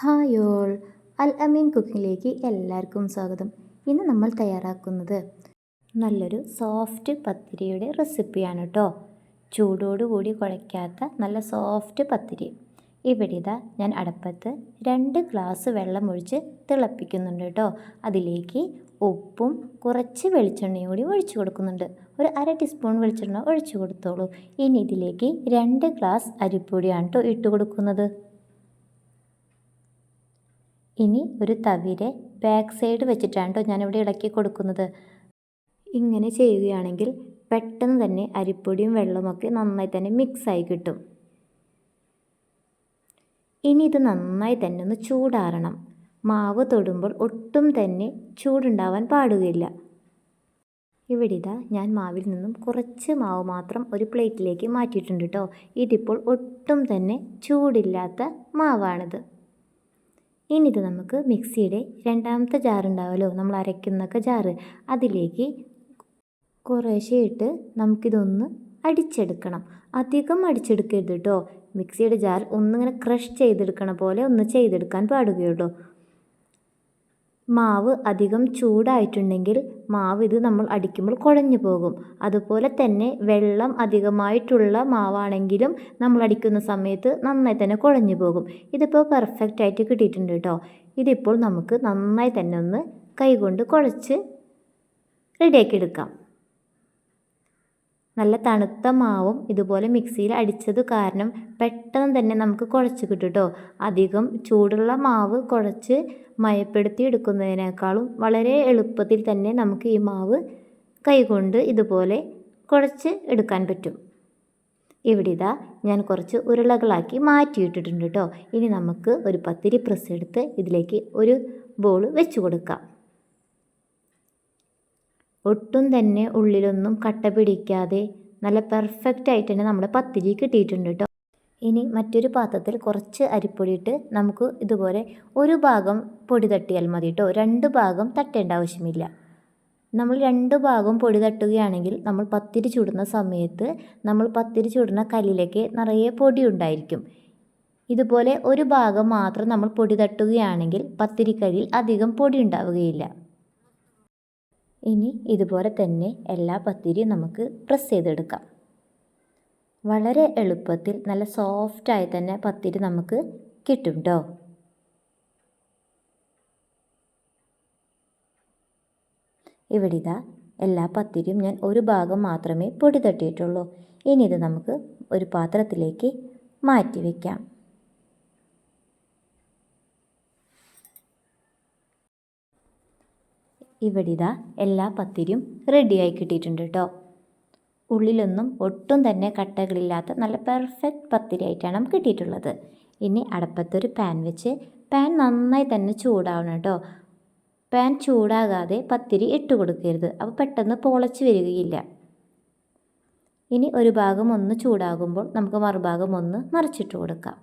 Hi all. അൽ അമീൻ കുക്കിങ്ങിലേക്ക് എല്ലാവർക്കും സ്വാഗതം. ഇന്ന് നമ്മൾ തയ്യാറാക്കുന്നത് നല്ലൊരു സോഫ്റ്റ് പത്തിരിയുടെ റെസിപ്പിയാണ് കേട്ടോ ചൂടോടുകൂടി കുഴയ്ക്കാത്ത നല്ല സോഫ്റ്റ് പത്തിരി. ഇവിടെ ഇതാ ഞാൻ അടുപ്പത്ത് രണ്ട് ഗ്ലാസ് വെള്ളം ഒഴിച്ച് തിളപ്പിക്കുന്നുണ്ട് കേട്ടോ അതിലേക്ക് ഉപ്പും കുറച്ച് വെളിച്ചെണ്ണയും കൂടി ഒഴിച്ചു കൊടുക്കുന്നുണ്ട്. ഒരു അര ടീസ്പൂൺ വെളിച്ചെണ്ണ ഒഴിച്ചു കൊടുത്തോളൂ. ഇനി ഇതിലേക്ക് രണ്ട് ഗ്ലാസ് അരിപ്പൊടിയാണ് കേട്ടോ ഇട്ട് കൊടുക്കുന്നത്. ഇനി ഒരു തവിരെ ബാക്ക് സൈഡ് വെച്ചിട്ടാണ് കേട്ടോ ഞാനിവിടെ ഇളക്കി കൊടുക്കുന്നത്. ഇങ്ങനെ ചെയ്യുകയാണെങ്കിൽ പെട്ടെന്ന് തന്നെ അരിപ്പൊടിയും വെള്ളമൊക്കെ നന്നായി തന്നെ മിക്സായി കിട്ടും. ഇനി ഇത് നന്നായി തന്നെ ഒന്ന് ചൂടാറണം. മാവ് തൊടുമ്പോൾ ഒട്ടും തന്നെ ചൂടുണ്ടാവാൻ പാടുകയില്ല. ഇവിടെ ഇതാ ഞാൻ മാവിൽ നിന്നും കുറച്ച് മാവ് മാത്രം ഒരു പ്ലേറ്റിലേക്ക് മാറ്റിയിട്ടുണ്ട് കേട്ടോ ഇതിപ്പോൾ ഒട്ടും തന്നെ ചൂടില്ലാത്ത മാവാണിത്. ഇനി ഇത് നമുക്ക് മിക്സിയുടെ രണ്ടാമത്തെ ജാറുണ്ടാവുമല്ലോ നമ്മൾ അരയ്ക്കുന്നൊക്കെ ജാറ്. അതിലേക്ക് കുറേശ്ശെ ഇട്ട് നമുക്കിതൊന്ന് അടിച്ചെടുക്കണം. അധികം അടിച്ചെടുക്കരുത് കേട്ടോ മിക്സിയുടെ ജാർ ഒന്നിങ്ങനെ ക്രഷ് ചെയ്തെടുക്കണ പോലെ ഒന്ന് ചെയ്തെടുക്കാൻ പാടുകയുള്ളൂ. മാവ് അധികം ചൂടായിട്ടുണ്ടെങ്കിൽ മാവ് ഇത് നമ്മൾ അടിക്കുമ്പോൾ കുഴഞ്ഞു പോകും. അതുപോലെ തന്നെ വെള്ളം അധികമായിട്ടുള്ള മാവാണെങ്കിലും നമ്മൾ അടിക്കുന്ന സമയത്ത് നന്നായി തന്നെ കുഴഞ്ഞു പോകും. ഇതിപ്പോൾ പെർഫെക്റ്റ് ആയിട്ട് കിട്ടിയിട്ടുണ്ട് കേട്ടോ ഇതിപ്പോൾ നമുക്ക് നന്നായി തന്നെ ഒന്ന് കൈകൊണ്ട് കുഴച്ച് റെഡിയാക്കി എടുക്കാം. നല്ല തണുത്ത മാവും ഇതുപോലെ മിക്സിയിൽ അടിച്ചത് കാരണം പെട്ടെന്ന് തന്നെ നമുക്ക് കുഴച്ച് കിട്ടും കേട്ടോ അധികം ചൂടുള്ള മാവ് കുഴച്ച് മയപ്പെടുത്തി എടുക്കുന്നതിനേക്കാളും വളരെ എളുപ്പത്തിൽ തന്നെ നമുക്ക് ഈ മാവ് കൈകൊണ്ട് ഇതുപോലെ കുഴച്ച് എടുക്കാൻ പറ്റും. ഇവിടെ ഇതാ ഞാൻ കുറച്ച് ഉരുളകളാക്കി മാറ്റിയിട്ടിട്ടുണ്ട് കേട്ടോ. ഇനി നമുക്ക് ഒരു പത്തിരി പ്രസ് എടുത്ത് ഇതിലേക്ക് ഒരു ബോൾ വെച്ച് കൊടുക്കാം. ഒട്ടും തന്നെ ഉള്ളിലൊന്നും കട്ട പിടിക്കാതെ നല്ല പെർഫെക്റ്റ് ആയിട്ട് തന്നെ നമ്മുടെ പത്തിരി കിട്ടിയിട്ടുണ്ട് കേട്ടോ ഇനി മറ്റൊരു പാത്രത്തിൽ കുറച്ച് അരിപ്പൊടി ഇട്ട് നമുക്ക് ഇതുപോലെ ഒരു ഭാഗം പൊടി തട്ടിയാൽ മതി കേട്ടോ രണ്ട് ഭാഗം തട്ടേണ്ട ആവശ്യമില്ല. നമ്മൾ രണ്ട് ഭാഗം പൊടി തട്ടുകയാണെങ്കിൽ നമ്മൾ പത്തിരി ചുടുന്ന സമയത്ത് നമ്മൾ പത്തിരി ചുടുന്ന കല്ലിലേക്ക് നിറയെ പൊടി ഉണ്ടായിരിക്കും. ഇതുപോലെ ഒരു ഭാഗം മാത്രം നമ്മൾ പൊടി തട്ടുകയാണെങ്കിൽ പത്തിരിക്കല്ലിൽ അധികം പൊടി ഉണ്ടാവുകയില്ല. ഇനി ഇതുപോലെ തന്നെ എല്ലാ പത്തിരിയും നമുക്ക് പ്രസ് ചെയ്തെടുക്കാം. വളരെ എളുപ്പത്തിൽ നല്ല സോഫ്റ്റായി തന്നെ പത്തിരി നമുക്ക് കിട്ടും കേട്ടോ ഇവിടെ ഇതാ എല്ലാ പത്തിരിയും ഞാൻ ഒരു ഭാഗം മാത്രമേ പൊടി തട്ടിയിട്ടുള്ളൂ. ഇനി ഇത് നമുക്ക് ഒരു പാത്രത്തിലേക്ക് മാറ്റി വയ്ക്കാം ഇവിടെ ഇതാ എല്ലാ പത്തിരിയും റെഡിയായി കിട്ടിയിട്ടുണ്ട് കേട്ടോ ഉള്ളിലൊന്നും ഒട്ടും തന്നെ കട്ടകളില്ലാത്ത നല്ല പെർഫെക്റ്റ് പത്തിരി ആയിട്ടാണ് കിട്ടിയിട്ടുള്ളത്. ഇനി അടപ്പത്തൊരു പാൻ വെച്ച് പാൻ നന്നായി തന്നെ ചൂടാവണം കേട്ടോ പാൻ ചൂടാകാതെ പത്തിരി ഇട്ട് കൊടുക്കരുത്. അപ്പോൾ പെട്ടെന്ന് പൊളച്ച് വരികയില്ല. ഇനി ഒരു ഭാഗം ഒന്ന് ചൂടാകുമ്പോൾ നമുക്ക് മറുഭാഗം ഒന്ന് മറിച്ചിട്ട് കൊടുക്കാം.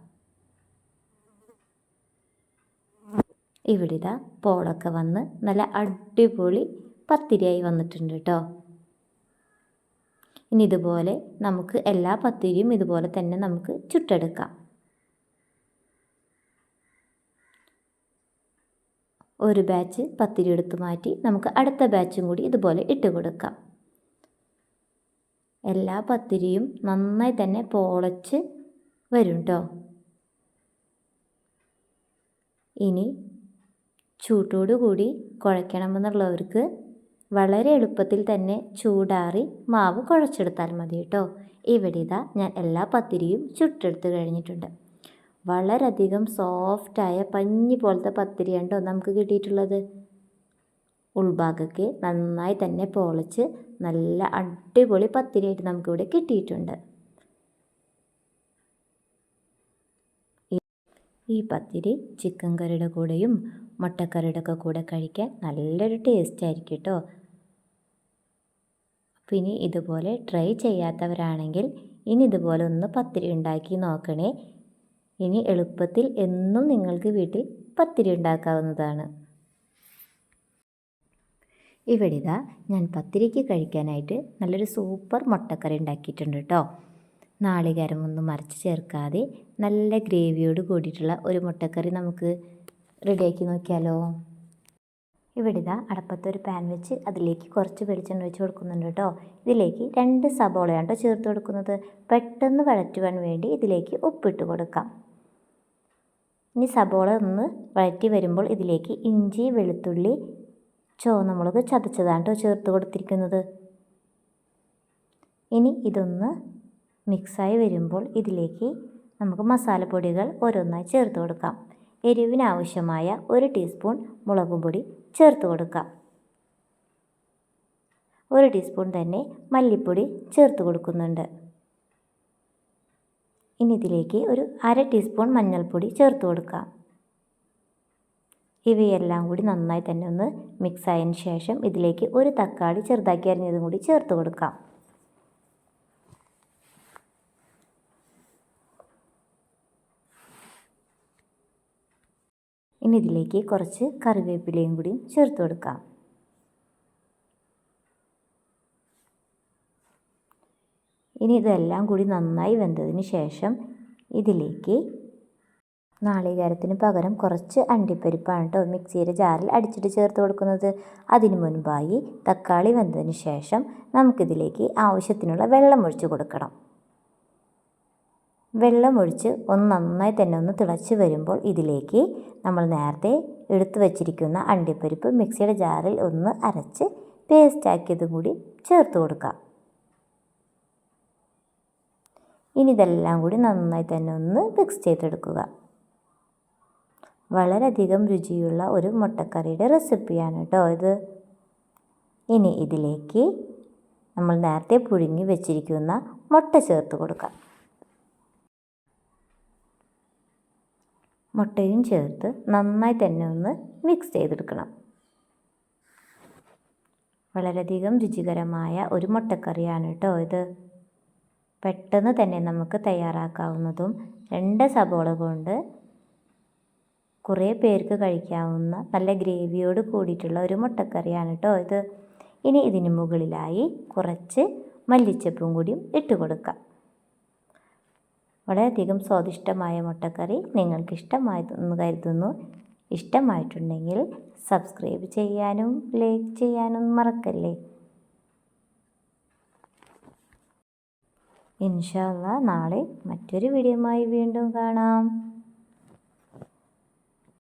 ഇവിടെ ഇതാ പോളൊക്കെ വന്ന് നല്ല അടിപൊളി പത്തിരിയായി വന്നിട്ടുണ്ട് കേട്ടോ. ഇനി ഇതുപോലെ നമുക്ക് എല്ലാ പത്തിരിയും ഇതുപോലെ തന്നെ നമുക്ക് ചുട്ടെടുക്കാം. ഒരു ബാച്ച് പത്തിരി എടുത്ത് മാറ്റി നമുക്ക് അടുത്ത ബാച്ചും കൂടി ഇതുപോലെ ഇട്ട് കൊടുക്കാം. എല്ലാ പത്തിരിയും നന്നായി തന്നെ പോളച്ച് വരും കേട്ടോ ഇനി ചൂട്ടോടുകൂടി കുഴയ്ക്കണമെന്നുള്ളവർക്ക് വളരെ എളുപ്പത്തിൽ തന്നെ ചൂടാറി മാവ് കുഴച്ചെടുത്താൽ മതി കേട്ടോ. ഇവിടെ ഇതാ ഞാൻ എല്ലാ പത്തിരിയും ചുട്ടെടുത്ത് കഴിഞ്ഞിട്ടുണ്ട്. വളരെയധികം സോഫ്റ്റായ പഞ്ഞി പോലത്തെ പത്തിരിയാണ് നമുക്ക് കിട്ടിയിട്ടുള്ളത്? ഉൾഭാഗമൊക്കെ നന്നായി തന്നെ പൊളിച്ച് നല്ല അടിപൊളി പത്തിരിയായിട്ട് നമുക്കിവിടെ കിട്ടിയിട്ടുണ്ട്. ഈ പത്തിരി ചിക്കൻ കറിയുടെ കൂടെയും മുട്ടക്കറിയുടെ ഒക്കെ കൂടെ കഴിക്കാൻ നല്ലൊരു ടേസ്റ്റ് ആയിരിക്കും കേട്ടോ പിന്നെ ഇതുപോലെ ട്രൈ ചെയ്യാത്തവരാണെങ്കിൽ ഇനി ഇതുപോലെ ഒന്ന് പത്തിരി ഉണ്ടാക്കി നോക്കണേ. ഇനി എളുപ്പത്തിൽ എന്നും നിങ്ങൾക്ക് വീട്ടിൽ പത്തിരി ഉണ്ടാക്കാവുന്നതാണ്. ഇവിടെ ഇതാ ഞാൻ പത്തിരിക്ക് കഴിക്കാനായിട്ട് നല്ലൊരു സൂപ്പർ മുട്ടക്കറി ഉണ്ടാക്കിയിട്ടുണ്ട് കേട്ടോ നാളികേരം മറിച്ച് ചേർക്കാതെ നല്ല ഗ്രേവിയോട് കൂടിയിട്ടുള്ള ഒരു മുട്ടക്കറി നമുക്ക് റെഡിയാക്കി നോക്കിയാലോ? ഇവിടെ ഇതാ അടപ്പത്തൊരു പാൻ വെച്ച് അതിലേക്ക് കുറച്ച് വെളിച്ചെണ്ണ ഒഴിച്ച് കൊടുക്കുന്നുണ്ട് കേട്ടോ. ഇതിലേക്ക് രണ്ട് സബോളയാണ് കേട്ടോ ചേർത്ത് കൊടുക്കുന്നത്? പെട്ടെന്ന് വഴറ്റുവാൻ വേണ്ടി ഇതിലേക്ക് ഉപ്പിട്ട് കൊടുക്കാം. ഇനി സബോള ഒന്ന് വഴറ്റി വരുമ്പോൾ ഇതിലേക്ക് ഇഞ്ചി വെളുത്തുള്ളി ചുവന്നമുളക് ചതച്ചതാണ് കേട്ടോ ചേർത്ത് കൊടുത്തിരിക്കുന്നത്. ഇനി ഇതൊന്ന് മിക്സായി വരുമ്പോൾ ഇതിലേക്ക് നമുക്ക് മസാലപ്പൊടികൾ ഓരോന്നായി ചേർത്ത് കൊടുക്കാം. എരിവിനാവശ്യമായ ഒരു ടീസ്പൂൺ മുളകും പൊടി ചേർത്ത് കൊടുക്കാം ഒരു ടീസ്പൂൺ തന്നെ മല്ലിപ്പൊടി ചേർത്ത് കൊടുക്കുന്നുണ്ട്. ഇനി ഇതിലേക്ക് ഒരു അര ടീസ്പൂൺ മഞ്ഞൾപ്പൊടി ചേർത്ത് കൊടുക്കാം ഇവയെല്ലാം കൂടി നന്നായി തന്നെ ഒന്ന് മിക്സ് ആയതിന് ശേഷം ഇതിലേക്ക് ഒരു തക്കാളി ചെറുതാക്കി അരിഞ്ഞതും കൂടി ചേർത്ത് കൊടുക്കാം. ഇനി ഇതിലേക്ക് കുറച്ച് കറിവേപ്പിലയും കൂടി ചേർത്ത് കൊടുക്കാം. ഇനി ഇതെല്ലാം കൂടി നന്നായി വെന്തതിന് ശേഷം ഇതിലേക്ക് നാളികേരത്തിന് പകരം കുറച്ച് അണ്ടിപ്പരിപ്പാണ് കേട്ടോ മിക്സിയുടെ ജാറിൽ അടിച്ചിട്ട് ചേർത്ത് കൊടുക്കുന്നത്. അതിന് മുൻപായി തക്കാളി വെന്തതിന് ശേഷം നമുക്കിതിലേക്ക് ആവശ്യത്തിനുള്ള വെള്ളം ഒഴിച്ച് കൊടുക്കണം. വെള്ളമൊഴിച്ച് ഒന്ന് നന്നായി തന്നെ ഒന്ന് തിളച്ച് വരുമ്പോൾ ഇതിലേക്ക് നമ്മൾ നേരത്തെ എടുത്തു വച്ചിരിക്കുന്ന അണ്ടിപ്പരിപ്പ് മിക്സിയുടെ ജാറിൽ ഒന്ന് അരച്ച് പേസ്റ്റാക്കിയതും കൂടി ചേർത്ത് കൊടുക്കാം. ഇനി ഇതെല്ലാം കൂടി നന്നായി തന്നെ ഒന്ന് മിക്സ് ചെയ്തെടുക്കുക. വളരെയധികം രുചിയുള്ള ഒരു മുട്ടക്കറിയുടെ റെസിപ്പിയാണ് കേട്ടോ ഇത്. ഇനി ഇതിലേക്ക് നമ്മൾ നേരത്തെ പുഴുങ്ങി വെച്ചിരിക്കുന്ന മുട്ട ചേർത്ത് കൊടുക്കാം. മുട്ടയും ചേർത്ത് നന്നായി തന്നെ ഒന്ന് മിക്സ് ചെയ്തെടുക്കണം. വളരെയധികം രുചികരമായ ഒരു മുട്ടക്കറിയാണ് കേട്ടോ ഇത്. പെട്ടെന്ന് തന്നെ നമുക്ക് തയ്യാറാക്കാവുന്നതും രണ്ട് സബോള കൊണ്ട് കുറേ പേർക്ക് കഴിക്കാവുന്ന നല്ല ഗ്രേവിയോട് കൂടിയിട്ടുള്ള ഒരു മുട്ടക്കറിയാണ് കേട്ടോ ഇത്. ഇനി ഇതിന് മുകളിലായി കുറച്ച് മല്ലിച്ചപ്പും കൂടിയും ഇട്ട് കൊടുക്കാം. വളരെയധികം സ്വാദിഷ്ടമായ മുട്ടക്കറി നിങ്ങൾക്ക് ഇഷ്ടമായെന്ന് കരുതുന്നു. ഇഷ്ടമായിട്ടുണ്ടെങ്കിൽ സബ്സ്ക്രൈബ് ചെയ്യാനും ലൈക്ക് ചെയ്യാനും മറക്കല്ലേ? ഇൻഷാല്ല നാളെ മറ്റൊരു വീഡിയോയുമായി വീണ്ടും കാണാം.